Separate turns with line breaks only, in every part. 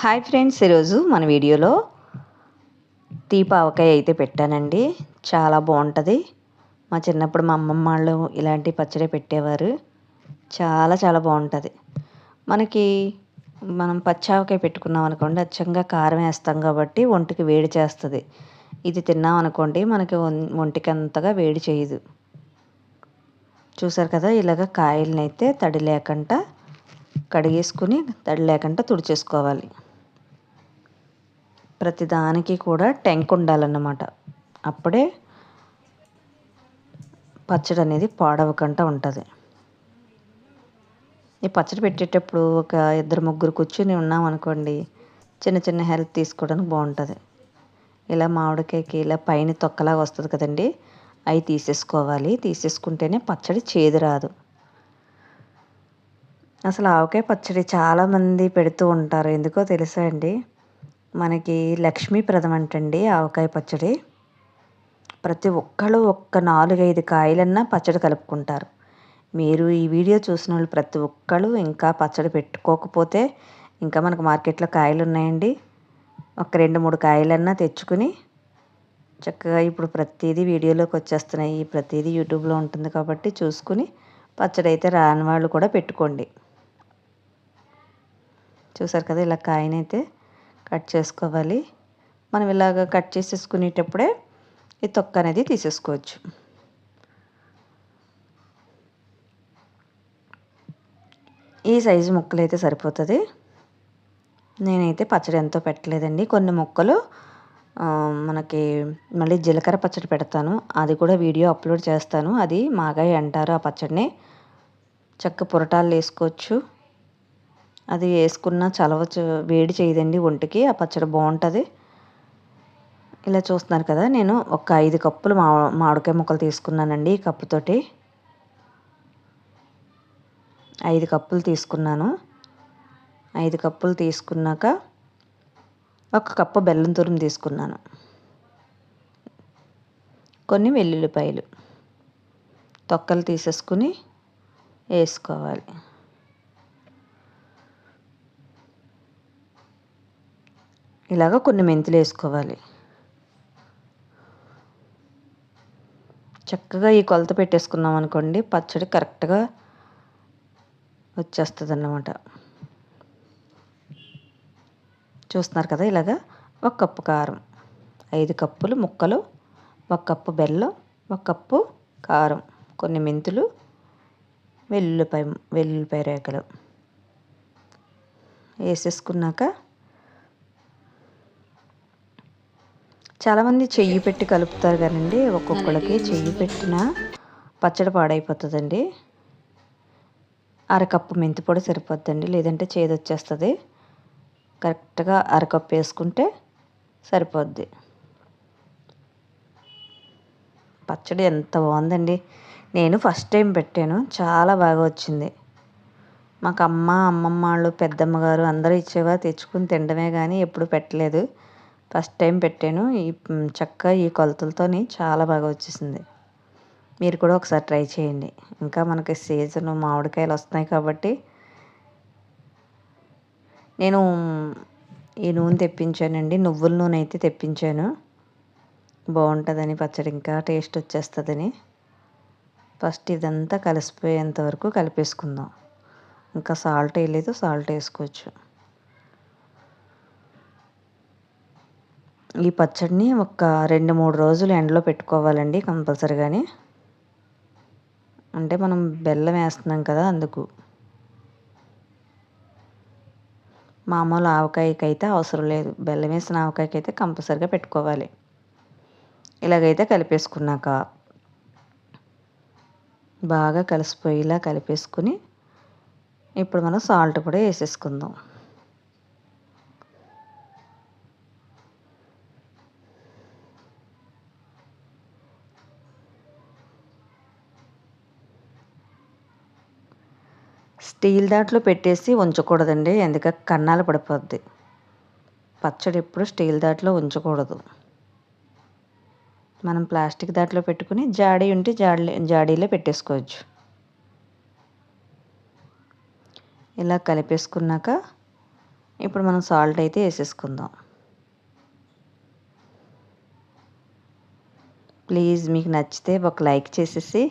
Hi friends ఈరోజు మన వీడియోలో తీపావకాయ అయితే పెట్టానండి. చాలా బాగుంటుంది. మా చిన్నప్పుడు మా అమ్మమ్మ వాళ్ళు ఇలాంటి పచ్చడి పెట్టేవారు. చాలా చాలా బాగుంటుంది. మనకి మనం పచ్చావకాయ పెట్టుకున్నాం అనుకోండి అచ్చంగా కారం వేస్తాం కాబట్టి ఒంటికి వేడి చేస్తుంది. ఇది తిన్నాం అనుకోండి మనకి ఒంటికి అంతగా వేడి చేయదు. చూసారు కదా ఇలాగ కాయలనైతే తడి లేకుండా కడిగేసుకుని తడి లేకుండా తుడిచేసుకోవాలి. ప్రతిదానికి కూడా టెంక్ ఉండాలన్నమాట. అప్పుడే పచ్చడి అనేది పాడవకుండా ఉంటుంది. ఈ పచ్చడి పెట్టేటప్పుడు ఒక ఇద్దరు ముగ్గురు కూర్చుని ఉన్నాం అనుకోండి చిన్న చిన్న హెల్ప్ తీసుకోవడానికి బాగుంటుంది. ఇలా మామిడికాయకి ఇలా పైన తొక్కలాగా వస్తుంది కదండి అవి తీసేసుకోవాలి. తీసేసుకుంటేనే పచ్చడి చేదు రాదు. అసలు ఆవకాయ పచ్చడి చాలామంది పెడుతూ ఉంటారు. ఎందుకో తెలుసా అండి? మనకి లక్ష్మీప్రదం అంటండి ఆవకాయ పచ్చడి. ప్రతి ఒక్కళ్ళు ఒక్క నాలుగైదు కాయలన్నా పచ్చడి కలుపుకుంటారు. మీరు ఈ వీడియో చూసిన వాళ్ళు ప్రతి ఒక్కళ్ళు ఇంకా పచ్చడి పెట్టుకోకపోతే ఇంకా మనకు మార్కెట్లో కాయలు ఉన్నాయండి ఒక రెండు మూడు కాయలన్నా తెచ్చుకుని చక్కగా ఇప్పుడు ప్రతిదీ వీడియోలోకి వచ్చేస్తున్నాయి. ప్రతిదీ యూట్యూబ్లో ఉంటుంది కాబట్టి చూసుకుని పచ్చడి అయితే రాని వాళ్ళు కూడా పెట్టుకోండి. చూసారు కదా ఇలా కాయనైతే? కట్ చేసుకోవాలి. మనం ఇలాగ కట్ చేసేసుకునేటప్పుడే ఈ తొక్క అనేది తీసేసుకోవచ్చు. ఈ సైజు ముక్కలు అయితే సరిపోతుంది. నేనైతే పచ్చడి ఎంతో పెట్టలేదండి. కొన్ని ముక్కలు మనకి మళ్ళీ జీలకర్ర పచ్చడి పెడతాను. అది కూడా వీడియో అప్లోడ్ చేస్తాను. అది మాగాయ అంటారు ఆ పచ్చడిని. చక్క పురటాలు వేసుకోవచ్చు. అది వేసుకున్న చలవ వేడి చేయదండి ఒంటికి ఆ పచ్చడి బాగుంటుంది. ఇలా చూస్తున్నారు కదా నేను ఒక ఐదు కప్పులు మా మామిడికాయ ముక్కలు తీసుకున్నానండి ఈ కప్పుతోటి. ఐదు కప్పులు తీసుకున్నాను. ఐదు కప్పులు తీసుకున్నాక ఒక కప్పు బెల్లం తురుము తీసుకున్నాను. కొన్ని వెల్లుల్లిపాయలు తొక్కలు తీసేసుకుని వేసుకోవాలి. ఇలాగ కొన్ని మెంతులు వేసుకోవాలి. చక్కగా ఈ కొలత పెట్టేసుకున్నాం అనుకోండి పచ్చడి కరెక్ట్గా వచ్చేస్తుంది అన్నమాట చూస్తున్నారు కదా ఇలాగా? ఒక కప్పు కారం ఐదు కప్పులు ముక్కలు ఒక కప్పు బెల్లం ఒక కప్పు కారం కొన్ని మెంతులు వెల్లుల్లిపాయ వెల్లుల్లిపాయ రేఖలు వేసేసుకున్నాక చాలామంది చెయ్యి పెట్టి కలుపుతారు కానండి ఒక్కొక్కళ్ళకి చెయ్యి పెట్టిన పచ్చడి పాడైపోతుందండి. అరకప్పు మెంతి పొడి సరిపోద్దండి లేదంటే చేదు వచ్చేస్తుంది. కరెక్ట్గా అరకప్పు వేసుకుంటే సరిపోద్ది. పచ్చడి ఎంత బాగుందండి. నేను ఫస్ట్ టైం పెట్టాను చాలా బాగా వచ్చింది. మాకు అమ్మ అమ్మమ్మ వాళ్ళు పెద్దమ్మ గారు అందరూ ఇచ్చేవా తెచ్చుకుని తినడమే కానీ ఎప్పుడు పెట్టలేదు. ఫస్ట్ టైం పెట్టాను. ఈ చక్క ఈ కొలతలతోని చాలా బాగా వచ్చేసింది. మీరు కూడా ఒకసారి ట్రై చేయండి. ఇంకా మనకి సీజన్ మామిడికాయలు వస్తున్నాయి కాబట్టి నేను ఈ నూనె తెప్పించానండి. నువ్వుల నూనె అయితే తెప్పించాను. బాగుంటుందని పచ్చడి ఇంకా టేస్ట్ వచ్చేస్తుందని. ఫస్ట్ ఇదంతా కలిసిపోయేంత వరకు కలిపేసుకుందాం. ఇంకా సాల్ట్ వేయలేదు సాల్ట్ వేసుకోవచ్చు. ఈ పచ్చడిని ఒక రెండు మూడు రోజులు ఎండలో పెట్టుకోవాలండి కంపల్సరీగాని. అంటే మనం బెల్లం వేస్తున్నాం కదా అందుకు. మామూలు ఆవకాయకి అయితే అవసరం లేదు. బెల్లం వేసిన ఆవకాయకి అయితే కంపల్సరిగా పెట్టుకోవాలి. ఇలాగైతే కలిపేసుకున్నాక బాగా కలిసిపోయేలా కలిపేసుకుని ఇప్పుడు మనం సాల్ట్ కూడా వేసేసుకుందాం. స్టీల్ దాంట్లో పెట్టేసి ఉంచకూడదండి ఎందుకంటే కన్నాలు పడిపోద్ది. పచ్చడి ఎప్పుడు స్టీల్ దాంట్లో ఉంచకూడదు. మనం ప్లాస్టిక్ దాంట్లో పెట్టుకుని జాడీ ఉంటే జాడీ జాడీలో పెట్టేసుకోవచ్చు. ఇలా కలిపేసుకున్నాక ఇప్పుడు ఇప్పుడు మనం సాల్ట్ అయితే వేసేసుకుందాం. ప్లీజ్ మీకు నచ్చితే ఒక లైక్ చేసేసి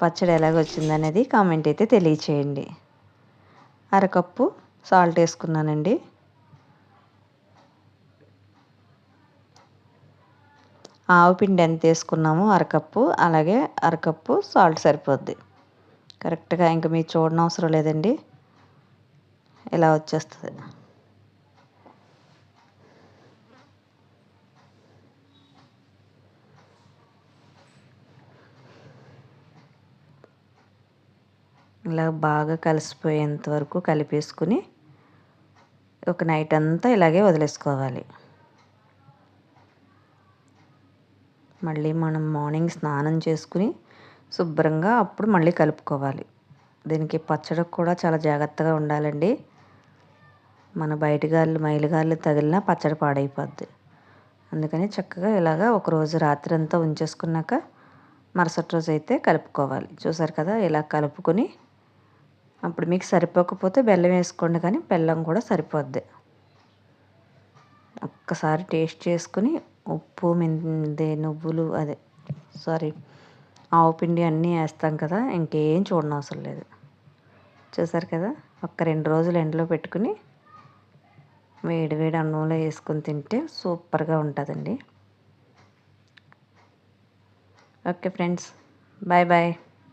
పచ్చడి ఎలాగొచ్చింది అనేది కామెంట్ అయితే తెలియచేయండి. అరకప్పు సాల్ట్ వేసుకున్నానండి. ఆవు పిండి ఎంత వేసుకున్నామో అరకప్పు అలాగే అరకప్పు సాల్ట్ సరిపోద్ది. కరెక్ట్గా ఇంకా మీరు చూడనవసరం లేదండి. ఇలా వచ్చేస్తుంది? ఇలా బాగా కలిసిపోయేంత వరకు కలిపేసుకుని ఒక నైట్ అంతా ఇలాగే వదిలేసుకోవాలి. మళ్ళీ మనం మార్నింగ్ స్నానం చేసుకుని శుభ్రంగా అప్పుడు మళ్ళీ కలుపుకోవాలి. దీనికి పచ్చడి కూడా చాలా జాగ్రత్తగా ఉండాలండి. మన బయటగాళ్ళు మైలుగాళ్ళు తగిలినా పచ్చడి పాడైపోద్ది. అందుకని చక్కగా ఇలాగా ఒకరోజు రాత్రి అంతా ఉంచేసుకున్నాక మరుసటి రోజు అయితే కలుపుకోవాలి. చూసారు కదా ఇలా కలుపుకొని అప్పుడు మీకు సరిపోకపోతే బెల్లం వేసుకోండి కానీ బెల్లం కూడా సరిపోద్ది. ఒక్కసారి టేస్ట్ చేసుకుని ఉప్పు మెంది నువ్వులు అదే సారీ ఆవు పిండి అన్నీ వేస్తాం కదా ఇంకేం చూడనవసరం లేదు. చూసారు కదా ఒక్క రెండు రోజులు ఎండలో పెట్టుకుని వేడి వేడి అన్నంలో వేసుకొని తింటే సూపర్గా ఉంటుందండి. Okay friends bye bye.